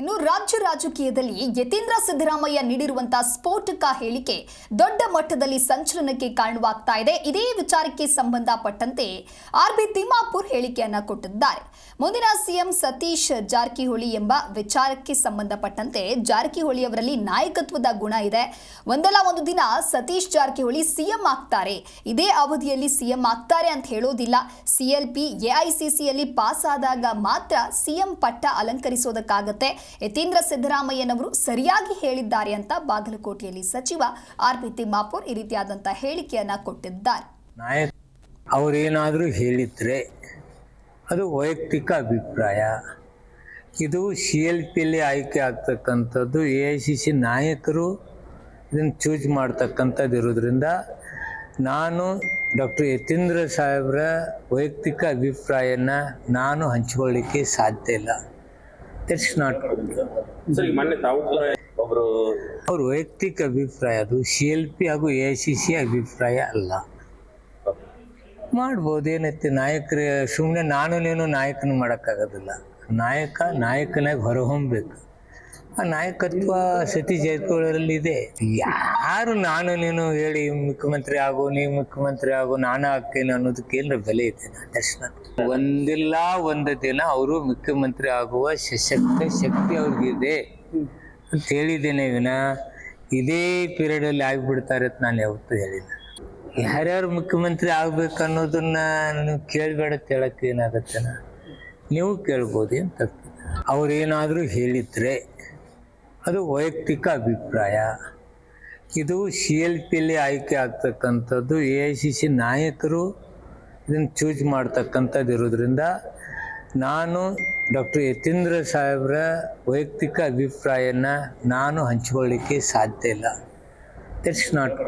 ಇನ್ನು ರಾಜ್ಯ ರಾಜಕೀಯದಲ್ಲಿ ಯತೀಂದ್ರ ಸಿದ್ದರಾಮಯ್ಯ ನೀಡಿರುವಂತಹ ಸ್ಫೋಟಕ ಹೇಳಿಕೆ ದೊಡ್ಡ ಮಟ್ಟದಲ್ಲಿ ಸಂಚಲನಕ್ಕೆ ಕಾರಣವಾಗ್ತಾ ಇದೆ. ಇದೇ ವಿಚಾರಕ್ಕೆ ಸಂಬಂಧಪಟ್ಟಂತೆ ಆರ್ ಬಿ ತಿಮ್ಮಾಪುರ್ ಹೇಳಿಕೆಯನ್ನ ಕೊಟ್ಟಿದ್ದಾರೆ. ಮುಂದಿನ ಸಿಎಂ ಸತೀಶ್ ಜಾರಕಿಹೊಳಿ ಎಂಬ ವಿಚಾರಕ್ಕೆ ಸಂಬಂಧಪಟ್ಟಂತೆ ಜಾರಕಿಹೊಳಿ ಅವರಲ್ಲಿ ನಾಯಕತ್ವದ ಗುಣ ಇದೆ. ಒಂದಲ್ಲ ಒಂದು ದಿನ ಸತೀಶ್ ಜಾರಕಿಹೊಳಿ ಸಿಎಂ ಆಗ್ತಾರೆ. ಇದೇ ಅವಧಿಯಲ್ಲಿ ಸಿಎಂ ಆಗ್ತಾರೆ ಅಂತ ಹೇಳೋದಿಲ್ಲ. ಸಿಎಲ್ಪಿ ಎಐಸಿಸಿಯಲ್ಲಿ ಪಾಸ್ ಆದಾಗ ಮಾತ್ರ ಸಿಎಂ ಪಟ್ಟ ಅಲಂಕರಿಸೋದಕ್ಕಾಗತ್ತೆ. ಯತೀಂದ್ರ ಸಿದ್ದರಾಮಯ್ಯನವರು ಸರಿಯಾಗಿ ಹೇಳಿದ್ದಾರೆ ಅಂತ ಬಾಗಲಕೋಟೆಯಲ್ಲಿ ಸಚಿವ ಆರ್ ಪಿ ತಿಮ್ಮಾಪುರ್ ಈ ರೀತಿಯಾದಂತಹ ಹೇಳಿಕೆಯನ್ನ ಕೊಟ್ಟಿದ್ದಾರೆ. ನಾಯಕ್, ಅವರೇನಾದರೂ ಹೇಳಿದ್ರೆ ಅದು ವೈಯಕ್ತಿಕ ಅಭಿಪ್ರಾಯ. ಇದು ಸಿ ಎಲ್ ಪಿಯಲ್ಲಿ ಆಯ್ಕೆ ಆಗ್ತಕ್ಕಂಥದ್ದು, ಎ ಐ ಸಿ ಸಿ ನಾಯಕರು ಇದನ್ನು ಚೂಸ್ ಮಾಡ್ತಕ್ಕಂಥದ್ದು ಇರೋದ್ರಿಂದ ನಾನು ಡಾಕ್ಟರ್ ಯತೀಂದ್ರ ಸಾಹೇಬ್ರ ವೈಯಕ್ತಿಕ ಅಭಿಪ್ರಾಯನ ನಾನು ಹಂಚ್ಕೊಳ್ಳಿಕ್ಕೆ ಸಾಧ್ಯ ಇಲ್ಲ. ದಟ್ಸ್ ನಾಟ್ ಸರ್ ಈಗ ಮೊನ್ನೆ ತಾವು ಕೂಡ ಒಬ್ರು ಅವ್ರ ವೈಯಕ್ತಿಕ ಅಭಿಪ್ರಾಯ ಅದು ಸಿ ಎಲ್ ಪಿ ಹಾಗೂ ಎ ಐ ಸಿ ಸಿ ಅಭಿಪ್ರಾಯ ಅಲ್ಲ. ಮಾಡ್ಬೋದು ಏನೈತೆ ನಾಯಕರ ಸುಮ್ಮನೆ ನಾನು ನೀನು ನಾಯಕನ ಮಾಡೋಕ್ಕಾಗೋದಿಲ್ಲ. ನಾಯಕ ನಾಯಕನಾಗಿ ಹೊರಹೊಮ್ಮಬೇಕು ನಾಯಕತ್ವ ಸತೀಶ್ ಜಾರಕಿಹೊಳಿಯಲ್ಲಿ ಇದೆ. ಯಾರು ನಾನು ನೀನು ಹೇಳಿ ಮುಖ್ಯಮಂತ್ರಿ ಆಗು ನೀವು ಮುಖ್ಯಮಂತ್ರಿ ಆಗು, ನಾನು ಹಾಕ್ತೇನೆ ಅನ್ನೋದಕ್ಕೆ ಏನು ಬೆಲೆ ಇದೆ? ದರ್ಶನ ಒಂದಿಲ್ಲ, ಒಂದು ದಿನ ಅವರು ಮುಖ್ಯಮಂತ್ರಿ ಆಗುವ ಸಶಕ್ತ ಶಕ್ತಿ ಅವ್ರಿಗಿದೆ ಅಂತ ಹೇಳಿದ್ದೇನೆ ವಿನ. ಇದೇ ಪೀರಿಯಡಲ್ಲಿ ಆಗಿಬಿಡ್ತಾರೆ ಅಂತ ನಾನು ಯಾವತ್ತೂ ಹೇಳಿಲ್ಲ. ಯಾರ್ಯಾರು ಮುಖ್ಯಮಂತ್ರಿ ಆಗ್ಬೇಕು ಅನ್ನೋದನ್ನ ನೀವು ಕೇಳಬೇಡ ಹೇಳಕ್ಕೆ ಏನಾಗತ್ತೇನ? ನೀವು ಕೇಳ್ಬೋದು ಅಂತ ಅವ್ರೇನಾದರೂ ಹೇಳಿದರೆ ಅದು ವೈಯಕ್ತಿಕ ಅಭಿಪ್ರಾಯ. ಇದು ಸಿ ಎಲ್ ಪಿಯಲ್ಲಿ ಆಯ್ಕೆ ಆಗ್ತಕ್ಕಂಥದ್ದು ಎ ಐ ಸಿ ಸಿ ನಾಯಕರು ಇದನ್ನು ಚೂಸ್ ಮಾಡ್ತಕ್ಕಂಥದ್ದು ಇರೋದ್ರಿಂದ ನಾನು ಡಾಕ್ಟರ್ ಯತೀಂದ್ರ ಸಾಹೇಬ್ರ ವೈಯಕ್ತಿಕ ಅಭಿಪ್ರಾಯನ ನಾನು ಹಂಚ್ಕೊಳ್ಳಿಕ್ಕೆ ಸಾಧ್ಯ ಇಲ್ಲ. That's not